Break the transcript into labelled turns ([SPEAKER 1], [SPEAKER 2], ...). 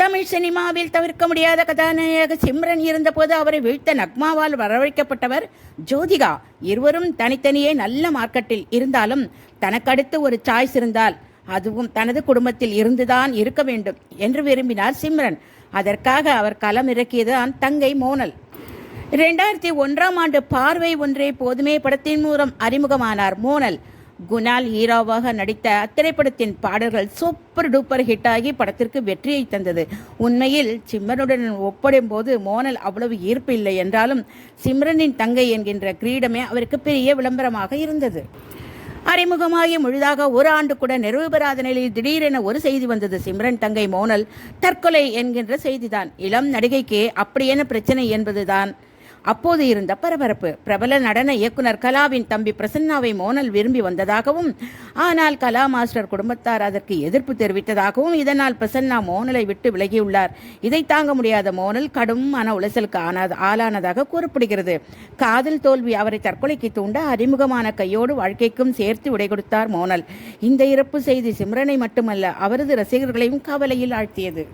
[SPEAKER 1] தமிழ் சினிமாவில் தவிர்க்க முடியாத கதாநாயக சிம்ரன் இருந்தபோது அவரை வீழ்த்த நக்மாவால் வரவழைக்கப்பட்டவர் ஜோதிகா. இருவரும் தனித்தனியே நல்ல மார்க்கெட்டில் இருந்தாலும் தனக்கடுத்து ஒரு சாய்ஸ் இருந்தால் அதுவும் தனது குடும்பத்தில் இருந்துதான் இருக்க வேண்டும் என்று விரும்பினார் சிம்ரன். அதற்காக அவர் களம் இறக்கியதுதான் தங்கை மோனல். இரண்டாயிரத்தி ஒன்றாம் ஆண்டு பார்வை ஒன்றே போதுமே படத்தின் மூலம் அறிமுகமானார் மோனல். குணால் ஹீரோவாக நடித்த அத்திரைப்படத்தின் பாடல்கள் சூப்பர் டூப்பர் ஹிட்டாகி படத்திற்கு வெற்றியை தந்தது. உண்மையில் சிம்ரனுடன் ஒப்படும் போது மோனல் அவ்வளவு ஈர்ப்பு இல்லை என்றாலும் சிம்ரனின் தங்கை என்கின்ற கிரீடமே அவருக்கு பெரிய விளம்பரமாக இருந்தது. அறிமுகமாகி முழுதாக ஒரு ஆண்டு கூட நிறைவு பெறாத நிலையில் திடீரென ஒரு செய்தி வந்தது. சிம்ரன் தங்கை மோனல் தற்கொலை என்கின்ற செய்திதான். இளம் நடிகைக்கு அப்படியென பிரச்சனை என்பதுதான். அப்போது இருந்த பரபரப்பு. பிரபல நடன இயக்குனர் கலாவின் தம்பி பிரசன்னாவை மோனல் விரும்பி வந்ததாகவும் ஆனால் கலா மாஸ்டர் குடும்பத்தார் அதற்கு எதிர்ப்பு தெரிவித்ததாகவும் இதனால் பிரசன்னா மோனலை விட்டு விலகியுள்ளார். இதை தாங்க முடியாத மோனல் கடும் மன உளைச்சலுக்கு ஆனா ஆளானதாக கூறப்படுகிறது. காதல் தோல்வி அவரை தற்கொலைக்கு தூண்ட அறிமுகமான கையோடு வாழ்க்கைக்கும் சேர்த்து விடை கொடுத்தார் மோனல். இந்த இறப்பு செய்தி சிம்ரனை மட்டுமல்ல அவரது ரசிகர்களையும் கவலையில் ஆழ்த்தியது.